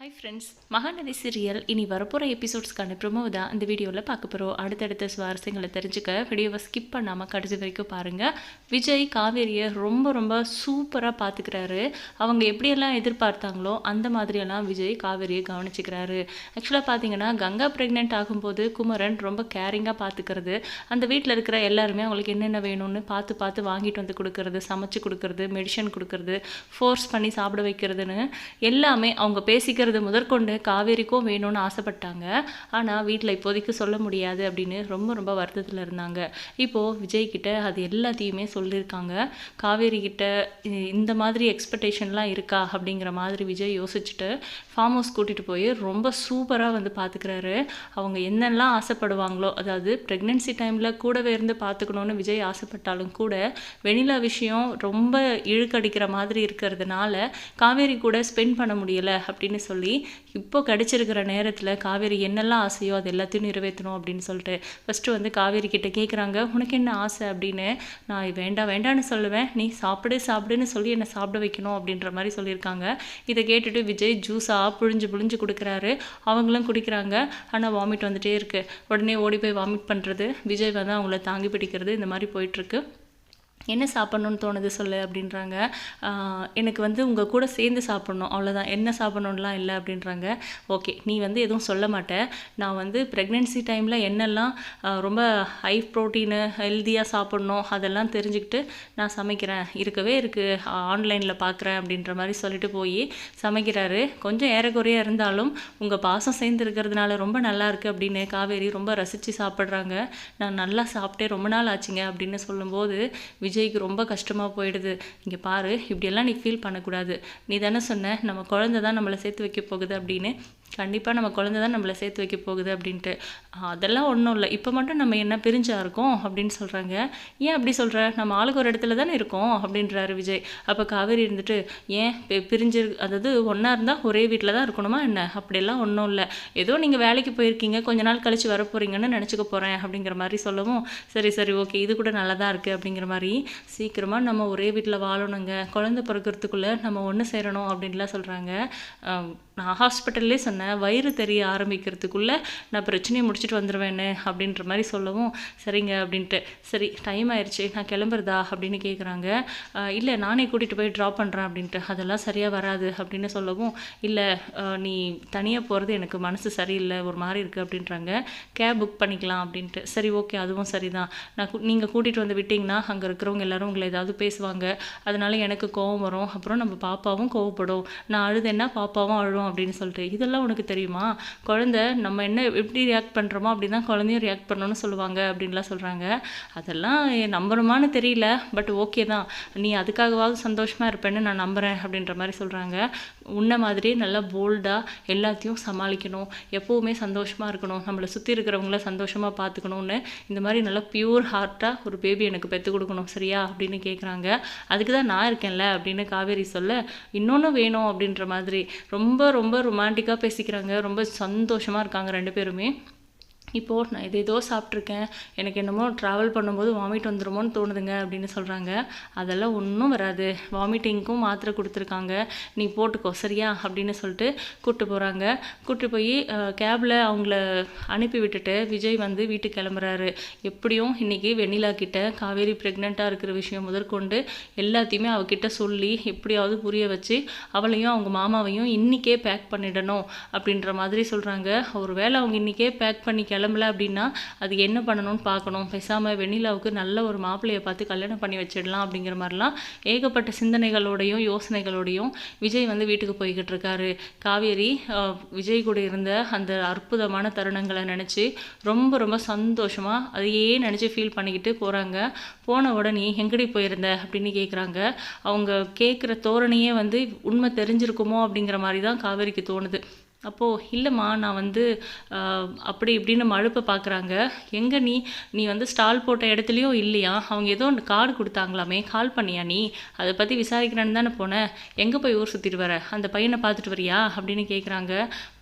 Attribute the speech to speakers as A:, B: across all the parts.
A: Hi friends Mahanadi serial இனி வரப்போகிற எபிசோட்ஸ்க்கான promo தான் இந்த வீடியோவில் பார்க்க போகிறோம் அடுத்தடுத்த சுவாரஸ்யங்களை தெரிஞ்சுக்க வீடியோவை ஸ்கிப் பண்ணாமல் கடைசி வரைக்கும் பாருங்கள் விஜய் காவேரியை ரொம்ப ரொம்ப சூப்பராக பார்த்துக்கிறாரு அவங்க எப்படியெல்லாம் எதிர்பார்த்தாங்களோ அந்த மாதிரியெல்லாம் விஜய் காவேரியை கவனிச்சுக்கிறாரு. ஆக்சுவலாக பார்த்தீங்கன்னா கங்கா ப்ரெக்னென்ட் ஆகும்போது குமரன் ரொம்ப கேரிங்காக பார்த்துக்கிறது அந்த வீட்டில் இருக்கிற எல்லாருமே அவங்களுக்கு என்னென்ன வேணும்னு பார்த்து பார்த்து வாங்கிட்டு வந்து கொடுக்கறது சமைச்சு கொடுக்கறது மெடிசன் கொடுக்கறது ஃபோர்ஸ் பண்ணி சாப்பிட வைக்கிறதுன்னு எல்லாமே அவங்க பேசிக்கிறது முதற்கொண்டு காவேரிக்கும் வேணும்னு ஆசைப்பட்டாங்க. ஆனால் வீட்டில் இப்போதைக்கு சொல்ல முடியாது அப்படின்னு ரொம்ப ரொம்ப வருத்தத்தில் இருந்தாங்க. இப்போது விஜய்கிட்ட அது எல்லாத்தையுமே சொல்லியிருக்காங்க. காவேரி கிட்ட இந்த மாதிரி எக்ஸ்பெக்டேஷன்லாம் இருக்கா அப்படிங்கிற மாதிரி விஜய் யோசிச்சுட்டு ஃபார்ம் ஹவுஸ் கூட்டிகிட்டு போய் ரொம்ப சூப்பராக வந்து பார்த்துக்கிறாரு அவங்க என்னெல்லாம் ஆசைப்படுவாங்களோ அதாவது ப்ரெக்னென்சி டைமில் கூடவே இருந்து பார்த்துக்கணுன்னு விஜய் ஆசைப்பட்டாலும் கூட வெண்ணிலா விஷயம் ரொம்ப இழுக்கடிக்கிற மாதிரி இருக்கிறதுனால காவேரி கூட ஸ்பெண்ட் பண்ண முடியலை அப்படின்னு சொல்லி இப்போ கிடச்சிருக்கிற நேரத்தில் காவேரி என்னெல்லாம் ஆசையோ அது எல்லாத்தையும் நிறைவேற்றணும் அப்படின்னு சொல்லிட்டு ஃபஸ்ட்டு வந்து காவேரி கிட்ட கேட்குறாங்க உனக்கு என்ன ஆசை? அப்படின்னு நான் வேண்டாம் வேண்டாம்னு சொல்லுவேன். நீ சாப்பிடு சாப்பிடுன்னு சொல்லி என்னை சாப்பிட வைக்கணும் அப்படின்ற மாதிரி சொல்லியிருக்காங்க. இதை கேட்டுட்டு விஜய் ஜூஸாக புழிஞ்சு புழிஞ்சு கொடுக்குறாரு. அவங்களும் குடிக்கிறாங்க. ஆனால் வாமிட் வந்துட்டே இருக்குது உடனே ஓடி போய் வாமிட் பண்ணுறது விஜய் வந்து அவங்கள தாங்கி பிடிக்கிறது இந்த மாதிரி போயிட்டுருக்கு என்ன சாப்பிட்ணுன்னு தோணுது சொல்லு அப்படின்றாங்க. எனக்கு வந்து உங்கள் கூட சேர்ந்து சாப்பிட்ணும். அவ்வளோதான் என்ன சாப்பிட்ணுன்லாம் இல்லை அப்படின்றாங்க. ஓகே. நீ வந்து எதுவும் சொல்ல மாட்டேன் நான் வந்து ப்ரெக்னென்சி டைமில் என்னெல்லாம் ரொம்ப ஹை ப்ரோட்டீனு ஹெல்த்தியாக சாப்பிட்ணும் அதெல்லாம் தெரிஞ்சுக்கிட்டு நான் சமைக்கிறேன். இருக்கவே இருக்குது ஆன்லைனில் பார்க்குறேன் அப்படின்ற மாதிரி சொல்லிட்டு போய் சமைக்கிறாரு. கொஞ்சம் ஏறக்குறையாக இருந்தாலும் உங்கள் பாசம் சேர்ந்து இருக்கிறதுனால ரொம்ப நல்லா இருக்குது அப்படின்னு காவேரி ரொம்ப ரசித்து சாப்பிட்றாங்க. நான் நல்லா சாப்பிட்டே ரொம்ப நாள் ஆச்சுங்க அப்படின்னு சொல்லும்போது விஜய்க்கு ரொம்ப கஷ்டமாக போயிடுது. இங்கே பாரு இப்படியெல்லாம் நீ ஃபீல் பண்ணக்கூடாது. நீ தானே சொன்ன நம்ம குழந்தை தான் நம்மளை சேர்த்து வைக்க போகுது அப்படின்னு கண்டிப்பாக நம்ம குழந்த தான் நம்மளை சேர்த்து வைக்க போகுது அப்படின்ட்டு. அதெல்லாம் ஒன்றும் இல்லை. இப்போ மட்டும் நம்ம என்ன பிரிஞ்சா இருக்கோம் அப்படின்னு சொல்கிறாங்க ஏன் அப்படி சொல்கிற நம்ம ஆளுக்கு ஒரு இடத்துல தானே இருக்கோம் அப்படின்றாரு விஜய். அப்போ காவேரி இருந்துட்டு ஏன் பிரிஞ்சு அதாவது ஒன்றா இருந்தால் ஒரே வீட்டில் தான் இருக்கணுமா என்ன? அப்படியெல்லாம் ஒன்றும் இல்லை. ஏதோ நீங்கள் வேலைக்கு போயிருக்கீங்க கொஞ்ச நாள் கழிச்சு வர போகிறீங்கன்னு நினச்சிக்க போகிறேன் அப்படிங்கிற மாதிரி சொல்லவும் சரி சரி ஓகே இது கூட நல்லா தான் இருக்குது அப்படிங்கிற மாதிரி சீக்கிரமாக நம்ம ஒரே வீட்டில் வாழணுங்க. குழந்தை பிறக்கிறதுக்குள்ளே நம்ம ஒன்று சேரணும் அப்படின்லாம் சொல்கிறாங்க நான் ஹாஸ்பிட்டல்லே சொன்னேன் வயிறு தெரிய ஆரம்பிக்கிறதுக்குள்ளே நான் பிரச்சனையை முடிச்சுட்டு வந்துடுவேன்னு அப்படின்ற மாதிரி சொல்லவும் சரிங்க அப்படின்ட்டு. சரி டைம் ஆயிடுச்சு நான் கிளம்புறதா அப்படின்னு கேட்குறாங்க இல்லை நானே கூட்டிகிட்டு போய் ட்ராப் பண்ணுறேன் அப்படின்ட்டு. அதெல்லாம் சரியாக வராது அப்படின்னு சொல்லவும் இல்லை நீ தனியாக போகிறது எனக்கு மனசு சரியில்லை ஒரு மாதிரி இருக்குது அப்படின்றாங்க. கேப் புக் பண்ணிக்கலாம் அப்படின்ட்டு. சரி ஓகே அதுவும் சரிதான். நான் நீங்கள் கூட்டிகிட்டு வந்து விட்டிங்கன்னா அங்கே இருக்கிறவங்க எல்லாரும் உங்களை ஏதாவது பேசுவாங்க. அதனால் எனக்கு கோவம் வரும். அப்புறம் நம்ம பாப்பாவும் கோவப்படும். நான் அழுதேன்னா பாப்பாவும் அழுவோம் அப்படின்னு சொல்லிட்டு. இதெல்லாம் உனக்கு தெரியுமா? குழந்தை நம்ம என்ன எப்படி ரியாக்ட் பண்ணுறோமோ அப்படி தான் குழந்தையும் ரியாக்ட் பண்ணணும்னு சொல்லுவாங்க அப்படின்லாம் சொல்கிறாங்க அதெல்லாம் என் தெரியல பட் ஓகே தான். நீ அதுக்காகவாவது சந்தோஷமாக இருப்பேன்னு நான் நம்புகிறேன் அப்படின்ற மாதிரி சொல்கிறாங்க உன்ன மாதிரி நல்லா போல்டாக எல்லாத்தையும் சமாளிக்கணும். எப்போவுமே சந்தோஷமாக இருக்கணும். நம்மளை சுற்றி இருக்கிறவங்கள சந்தோஷமாக பார்த்துக்கணும்னு இந்த மாதிரி நல்லா பியூர் ஹார்ட்டாக ஒரு பேபி எனக்கு பெற்றுக் கொடுக்கணும் சரியா? அப்படின்னு கேட்குறாங்க அதுக்கு தான் நான் இருக்கேன்ல அப்படின்னு காவேரி சொல்ல இன்னொன்று வேணும் அப்படின்ற மாதிரி. ரொம்ப ரொம்ப ரொமான்டிக்காக பேசிக்கிறாங்க. ரொம்ப சந்தோஷமாக இருக்காங்க ரெண்டு பேருமே. இப்போது நான் இது ஏதோ சாப்பிட்ருக்கேன் எனக்கு என்னமோ ட்ராவல் பண்ணும்போது வாமிட் வந்துடுமோன்னு தோணுதுங்க அப்படின்னு சொல்கிறாங்க அதெல்லாம் ஒன்றும் வராது. வாமிட்டிங்க்கும் மாத்திரை கொடுத்துருக்காங்க. நீ போட்டுக்கோ சரியா? அப்படின்னு சொல்லிட்டு கூப்பிட்டு போகிறாங்க கூப்பிட்டு போய் கேபில் அவங்கள அனுப்பி விட்டுட்டு விஜய் வந்து வீட்டுக்கு கிளம்புறாரு. எப்படியும் இன்றைக்கி வெண்ணிலா கிட்ட காவேரி ப்ரெக்னெண்ட்டாக இருக்கிற விஷயம் முதற்கொண்டு எல்லாத்தையுமே அவகிட்ட சொல்லி எப்படியாவது புரிய வச்சு அவளையும் அவங்க மாமாவையும் இன்றைக்கே பேக் பண்ணிடணும் அப்படின்ற மாதிரி சொல்கிறாங்க ஒரு வேளை அவங்க இன்றைக்கே பேக் பண்ணி கிளம்பல அப்படின்னா அது என்ன பண்ணணும்னு பார்க்கணும். பேசாமல் வெண்ணிலாவுக்கு நல்ல ஒரு மாப்பிள்ளையை பார்த்து கல்யாணம் பண்ணி வச்சிடலாம் அப்படிங்கிற மாதிரிலாம் ஏகப்பட்ட சிந்தனைகளோடையும் யோசனைகளோடையும் விஜய் வந்து வீட்டுக்கு போய்கிட்டு இருக்காரு. காவேரி விஜய் கூட இருந்த அந்த அற்புதமான தருணங்களை நினச்சி ரொம்ப ரொம்ப சந்தோஷமாக அதையே நினச்சி ஃபீல் பண்ணிக்கிட்டு போகிறாங்க போன உடனே எங்கடி போயிருந்த? அப்படின்னு கேட்குறாங்க அவங்க கேட்குற தோரணையே வந்து உண்மை தெரிஞ்சிருக்குமோ அப்படிங்கிற மாதிரி தான் காவேரிக்கு தோணுது. அப்போது இல்லைம்மா நான் வந்து அப்படி இப்படின்னு மழுப்பை பார்க்குறாங்க எங்கே நீ நீ வந்து ஸ்டால் போட்ட இடத்துலையும் இல்லையா? அவங்க ஏதோ ஒன்று கார்டு கொடுத்தாங்களாமே. கால் பண்ணியா நீ? அதை பற்றி விசாரிக்கிறேன்னு தானே போனேன் எங்கே போய் ஊர் சுற்றிட்டு வர? அந்த பையனை பார்த்துட்டு வரியா? அப்படின்னு கேட்குறாங்க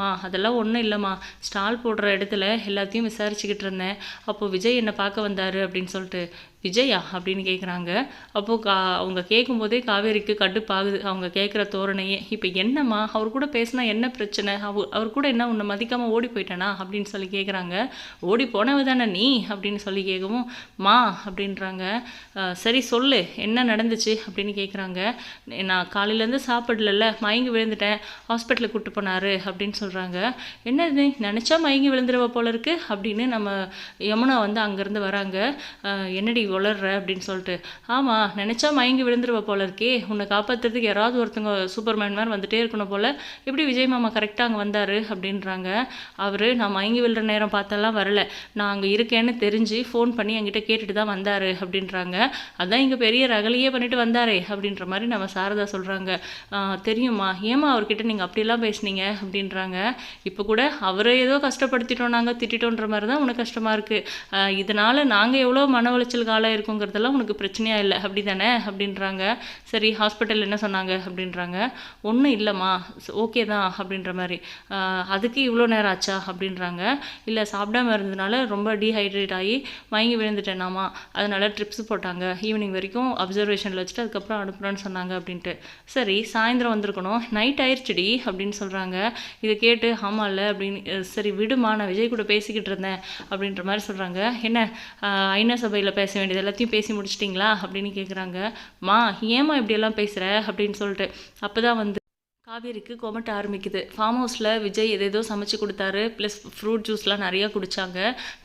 A: மா அதெல்லாம் ஒன்றும் இல்லைம்மா. ஸ்டால் போடுற இடத்துல எல்லாத்தையும் விசாரிச்சுக்கிட்டு இருந்தேன். அப்போது விஜய் என்னை பார்க்க வந்தார் அப்படின்னு சொல்லிட்டு. விஜயா அப்படின்னு கேட்குறாங்க அப்போது கா அவங்க கேட்கும்போதே காவேரிக்கு கடுப்பாகுது. அவங்க கேட்குற தோரணையே இப்போ என்னம்மா அவர் கூட பேசினா என்ன பிரச்சனை? அவ அவர் கூட என்ன உன்னை மதிக்காமல் ஓடி போயிட்டானா? அப்படின்னு சொல்லி கேட்குறாங்க ஓடி போனவ தானே நீ? அப்படின்னு சொல்லி கேட்கவும் மா அப்படின்றாங்க. சரி சொல்லு என்ன நடந்துச்சு? அப்படின்னு கேட்குறாங்க நான் காலையிலேருந்து சாப்பிடல மயங்கி விழுந்துட்டேன். ஹாஸ்பிட்டலுக்கு கூட்டு போனார் அப்படின்னு சொல்கிறாங்க என்னது நினச்சா மயங்கி விழுந்துருவ போல இருக்கு? அப்படின்னு நம்ம யமுனா வந்து அங்கேருந்து வராங்க. என்னடி உளர்ற அப்படின்னு சொல்லிட்டு. ஆமாம் நினச்சா மயங்கி விழுந்துருவ போல இருக்கே. உன்னை காப்பாற்றுறதுக்கு யாராவது ஒருத்தங்க சூப்பர்மேன் மாதிரி வந்துட்டே இருக்கணும் போல். எப்படி விஜய் மாமா கரெக்டாக அங்கே வந்தார் அப்படின்றாங்க. அவர் நான் மயங்கி விழுற நேரம் பார்த்தெல்லாம் வரல. நான் அங்கே இருக்கேன்னு தெரிஞ்சு ஃபோன் பண்ணி என்கிட்ட கேட்டுட்டு தான் வந்தார் அப்படின்றாங்க. அதான் இங்கே பெரிய ரகலையே பண்ணிட்டு வந்தாரே அப்படின்ற மாதிரி நம்ம சாரதா சொல்கிறாங்க தெரியுமா? ஏமா அவர்கிட்ட நீங்கள் அப்படிலாம் பேசுனீங்க அப்படின்றாங்க. இப்போ கூட அவரை ஏதோ கஷ்டப்படுத்திட்டோம் நாங்கள் திட்டிட்டோன்ற மாதிரி தான் உனக்கு கஷ்டமாக இருக்குது இதனால் நாங்கள் எவ்வளோ மன உளைச்சலுக்கு நாளாக இருக்குங்கிறதெல்லாம் உனக்கு பிரச்சனையா இல்லை. அப்படி தானே அப்படின்றாங்க. சரி ஹாஸ்பிட்டல் என்ன சொன்னாங்க? அப்படின்றாங்க. ஒன்றும் இல்லைம்மா. ஓகே தான். அப்படின்ற மாதிரி. அதுக்கு இவ்வளோ நேரம் ஆச்சா? அப்படின்றாங்க. இல்லை சாப்பிடாம இருந்ததுனால ரொம்ப டீஹைட்ரேட் ஆகி மயங்கி விழுந்துட்டேனாமா. அதனால ட்ரிப்ஸ் போட்டாங்க. ஈவினிங் வரைக்கும் அப்சர்வேஷனில் வச்சுட்டு அதுக்கப்புறம் அனுப்புகிறேன்னு சொன்னாங்க அப்படின்ட்டு. சரி சாயந்தரம் வந்திருக்கணும். நைட் ஆயிடுச்சுடி அப்படின்னு சொல்கிறாங்க இதை கேட்டு ஆமாம்ல அப்படின்னு சரி விடுமா. நான் விஜய் கூட பேசிக்கிட்டு இருந்தேன் அப்படின்ற மாதிரி சொல்கிறாங்க என்ன? ஐநா சபையில் பேச வேண்டியது எல்லாத்தையும் பேசி முடிச்சிட்டிங்களா அப்படின்னு கேட்குறாங்க மா ஏம்மா இப்படியெல்லாம் பேசுகிற அப்படின்னு சொல்லிட்டு. அப்போ தான் வந்து காவேரிக்கு கொமட்ட ஆரம்பிக்குது. ஃபார்ம் ஹவுஸில் விஜய் எதேதோ சமைச்சு கொடுத்தாரு ப்ளஸ் ஃப்ரூட் ஜூஸ்லாம் நிறையா குடித்தாங்க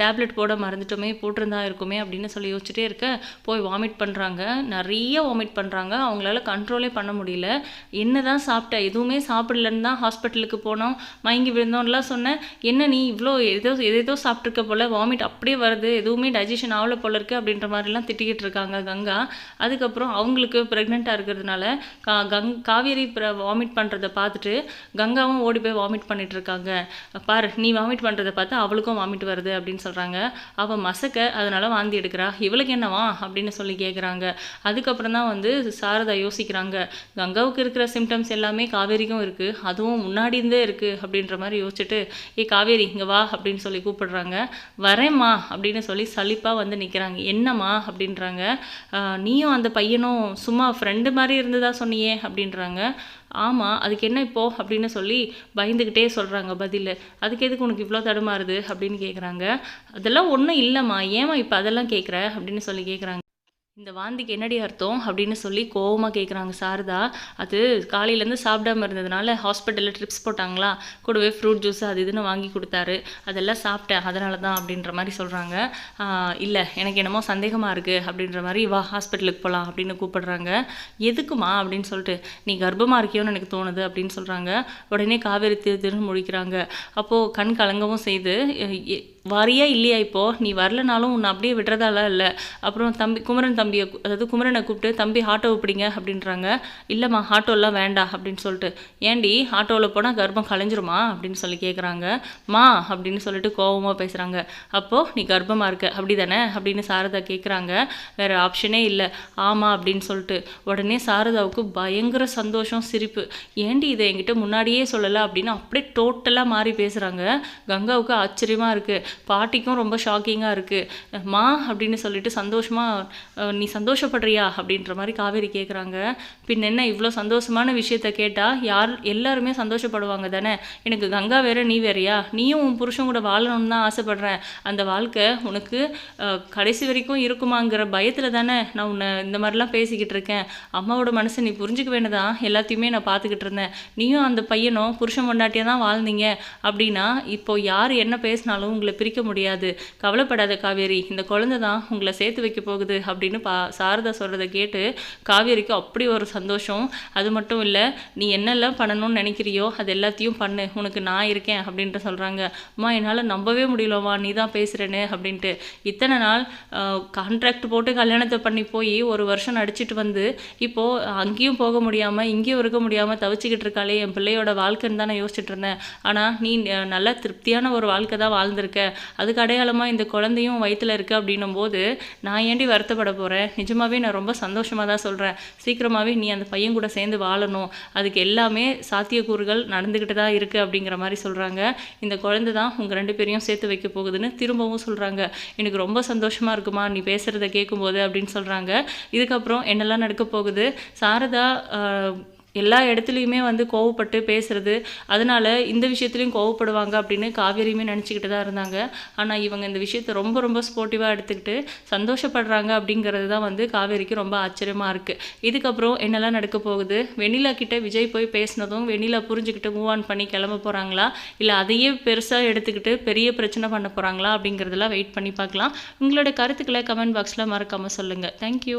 A: டேப்லெட் போட மறந்துட்டோமே போட்டிருந்தா இருக்குமே அப்படின்னு சொல்லி யோசிச்சுட்டே இருக்க போய் வாமிட் பண்ணுறாங்க நிறைய வாமிட் பண்ணுறாங்க அவங்களால கண்ட்ரோலே பண்ண முடியல. என்ன தான் சாப்பிட்ட எதுவுமே சாப்பிடலன்னு தான் ஹாஸ்பிட்டலுக்கு போனோம். மயங்கி விழுந்தோம்லாம் சொன்னேன். என்ன நீ இவ்வளோ ஏதோ எதேதோ சாப்பிட்ருக்க போல் வாமிட் அப்படியே வருது. எதுவுமே டைஜஷன் ஆகல போல இருக்குது அப்படின்ற மாதிரிலாம் திட்டிக்கிட்டு இருக்காங்க கங்கா. அதுக்கப்புறம் அவங்களுக்கு ப்ரெக்னெண்ட்டாக இருக்கிறதுனால கா கங் காவேரி வாமிட் பண்ணுற பண்ணுறத பார்த்துட்டு கங்காவும் ஓடி போய் வாமிட் பண்ணிட்டு இருக்காங்க. பாரு நீ வாமிட் பண்ணுறத பார்த்து அவளுக்கும் வாமிட் வருது அப்படின்னு சொல்கிறாங்க அவள் மசக்க அதனால் வாந்தி எடுக்கிறா. இவளுக்கு என்னவா அப்படின்னு சொல்லி கேட்குறாங்க அதுக்கப்புறம் தான் வந்து சாரதா யோசிக்கிறாங்க. கங்காவுக்கு இருக்கிற சிம்டம்ஸ் எல்லாமே காவேரிக்கும் இருக்குது அதுவும் முன்னாடி இருந்தே இருக்குது அப்படின்ற மாதிரி யோசிச்சுட்டு ஏ காவேரி இங்கே வா அப்படின்னு சொல்லி கூப்பிடுறாங்க. வரேம்மா அப்படின்னு சொல்லி சலிப்பாக வந்து நிற்கிறாங்க என்னம்மா? அப்படின்றாங்க. நீயும் அந்த பையனும் சும்மா ஃப்ரெண்டு மாதிரி இருந்ததா சொன்னியே அப்படின்றாங்க. ஆமாம் அதுக்கு என்ன இப்போ? அப்படின்னு சொல்லி பயந்துக்கிட்டே சொல்கிறாங்க பதில். அதுக்கு எதுக்கு உனக்கு இவ்வளோ தடுமாறுது? அப்படின்னு கேட்குறாங்க அதெல்லாம் ஒன்றும் இல்லைம்மா. ஏம்மா இப்போ அதெல்லாம் கேட்குற அப்படின்னு சொல்லி கேட்குறாங்க இந்த வாந்திக்கு என்னடி அர்த்தம் அப்படின்னு சொல்லி கோவமாக கேட்குறாங்க சாரதா. அது காலையிலேருந்து சாப்பிடாம இருந்ததுனால ஹாஸ்பிட்டலில் ட்ரிப்ஸ் போட்டாங்களா? கூடவே ஃப்ரூட் ஜூஸ் அது இதுன்னு வாங்கி கொடுத்தாரு. அதெல்லாம் சாப்பிட்டேன் அதனால தான் அப்படின்ற மாதிரி சொல்கிறாங்க இல்லை எனக்கு என்னமோ சந்தேகமாக இருக்குது அப்படின்ற மாதிரி வா ஹாஸ்பிட்டலுக்கு போகலாம் அப்படின்னு கூப்பிடுறாங்க. எதுக்குமா அப்படின்னு சொல்லிட்டு நீ கர்ப்பமாக இருக்கியோன்னு எனக்கு தோணுது அப்படின்னு சொல்கிறாங்க உடனே காவேரி திரு திருன்னு முழிக்கிறாங்க. அப்போது கண் கலங்கவும் செய்து வரியா இல்லையா இப்போது நீ வரலனாலும் உன்னை அப்படியே விடுறதால இல்லை. அப்புறம் தம்பி குமரன் தம்பியை அதாவது குமரனை கூப்பிட்டு தம்பி ஆட்டோவை பிடிங்க அப்படின்றாங்க. இல்லைம்மா ஆட்டோலாம் வேண்டாம் அப்படின்னு சொல்லிட்டு. ஏண்டி ஆட்டோவில் போனால் கர்ப்பம் கலைஞ்சிருமா? அப்படின்னு சொல்லி கேட்குறாங்க மா அப்படின்னு சொல்லிட்டு கோவமாக பேசுகிறாங்க அப்போது நீ கர்ப்பமாக இருக்க. அப்படி தானே அப்படின்னு சாரதா கேட்குறாங்க வேறு ஆப்ஷனே இல்லை. ஆமாம் அப்படின்னு சொல்லிட்டு. உடனே சாரதாவுக்கு பயங்கர சந்தோஷம் சிரிப்பு. ஏண்டி இதை என்கிட்ட முன்னாடியே சொல்லலை? அப்படின்னு அப்படியே டோட்டலாக மாறி பேசுகிறாங்க கங்காவுக்கு ஆச்சரியமாக இருக்குது பாட்டிக்கும் ரொம்ப ஷாக்கிங்காக இருக்குது மா அப்படின்னு சொல்லிட்டு சந்தோஷமாக நீ சந்தோஷப்படுறியா? அப்படின்ற மாதிரி காவேரி கேட்குறாங்க பின் என்ன இவ்வளோ சந்தோஷமான விஷயத்த கேட்டால் யார் எல்லாருமே சந்தோஷப்படுவாங்க தானே? எனக்கு கங்கா வேற நீ வேறையா? நீயும் உன் புருஷன் கூட வாழணும்னு தான் ஆசைப்படுறேன். அந்த வாழ்க்கை உனக்கு கடைசி வரைக்கும் இருக்குமாங்கிற பயத்தில் தானே நான் உன்னை இந்த மாதிரிலாம் பேசிக்கிட்டு இருக்கேன். அம்மாவோட மனசை நீ புரிஞ்சுக்க வேண்டதான் எல்லாத்தையுமே நான் பார்த்துக்கிட்டு இருந்தேன். நீயும் அந்த பையனும் புருஷன் கொண்டாட்டியாக தான் வாழ்ந்தீங்க. அப்படின்னா இப்போ யார் என்ன பேசினாலும் உங்களை பிரிக்க முடியாது. கவலைப்படாத காவேரி இந்த குழந்தை தான் உங்களை சேர்த்து வைக்க போகுது அப்படின்னு பா சாரதா சொல்கிறத கேட்டு காவேரிக்கு அப்படி ஒரு சந்தோஷம். அது மட்டும் இல்லை நீ என்னெல்லாம் பண்ணணும்னு நினைக்கிறியோ அது எல்லாத்தையும் பண்ணு. உனக்கு நான் இருக்கேன் அப்படின்ட்டு சொல்கிறாங்க அம்மா என்னால் நம்பவே முடியலம்மா நீ தான் பேசுகிறேன்னு அப்படின்ட்டு. இத்தனை நாள் கான்ட்ராக்ட் போட்டு கல்யாணத்தை பண்ணி போய் ஒரு வருஷம் நடிச்சிட்டு வந்து இப்போது அங்கேயும் போக முடியாமல் இங்கேயும் இருக்க முடியாமல் தவிச்சிக்கிட்டு இருக்காளே. என் பிள்ளையோட வாழ்க்கைன்னு தான் நான் யோசிச்சுட்டு இருந்தேன். ஆனால் நீ நல்லா நல்ல திருப்தியான ஒரு வாழ்க்கை தான் வாழ்ந்திருக்க. அதுக்கு அடையாளமாக இந்த குழந்தையும் வயிற்றுல இருக்குது அப்படின்னும் போது நான் ஏண்டி வருத்தப்பட போகிறேன் நிஜமாகவே நான் ரொம்ப சந்தோஷமாக தான் சொல்கிறேன் சீக்கிரமாகவே நீ அந்த பையன் கூட சேர்ந்து வாழணும். அதுக்கு எல்லாமே சாத்தியக்கூறுகள் நடந்துக்கிட்டு தான் இருக்குது அப்படிங்கிற மாதிரி சொல்கிறாங்க இந்த குழந்தை தான் உங்கள் ரெண்டு பேரையும் சேர்த்து வைக்க போகுதுன்னு திரும்பவும் சொல்கிறாங்க எனக்கு ரொம்ப சந்தோஷமாக இருக்குமா நீ பேசுகிறத கேட்கும்போது அப்படின்னு சொல்கிறாங்க இதுக்கப்புறம் என்னெல்லாம் நடக்க போகுது? சாரதா எல்லா இடத்துலையுமே வந்து கோவப்பட்டு பேசுறது. அதனால இந்த விஷயத்துலையும் கோவப்படுவாங்க அப்படின்னு காவேரியுமே நினச்சிக்கிட்டு தான் இருந்தாங்க. ஆனால் இவங்க இந்த விஷயத்தை ரொம்ப ரொம்ப ஸ்போர்ட்டிவாக எடுத்துக்கிட்டு சந்தோஷப்படுறாங்க அப்படிங்கிறது தான் வந்து காவேரிக்கு ரொம்ப ஆச்சரியமாக இருக்குது இதுக்கப்புறம் என்னெல்லாம் நடக்க போகுது? வெண்ணிலா கிட்ட விஜய் போய் பேசினதும் வெண்ணிலா புரிஞ்சுக்கிட்டு மூவ் ஆன் பண்ணி கிளம்ப போகிறாங்களா இல்லை அதையே பெருசாக எடுத்துக்கிட்டு பெரிய பிரச்சனை பண்ண போகிறாங்களா அப்படிங்கிறதெல்லாம் வெயிட் பண்ணி பார்க்கலாம். உங்களோட கருத்துக்களை கமெண்ட் பாக்ஸில் மறக்காமல் சொல்லுங்கள் தேங்க்யூ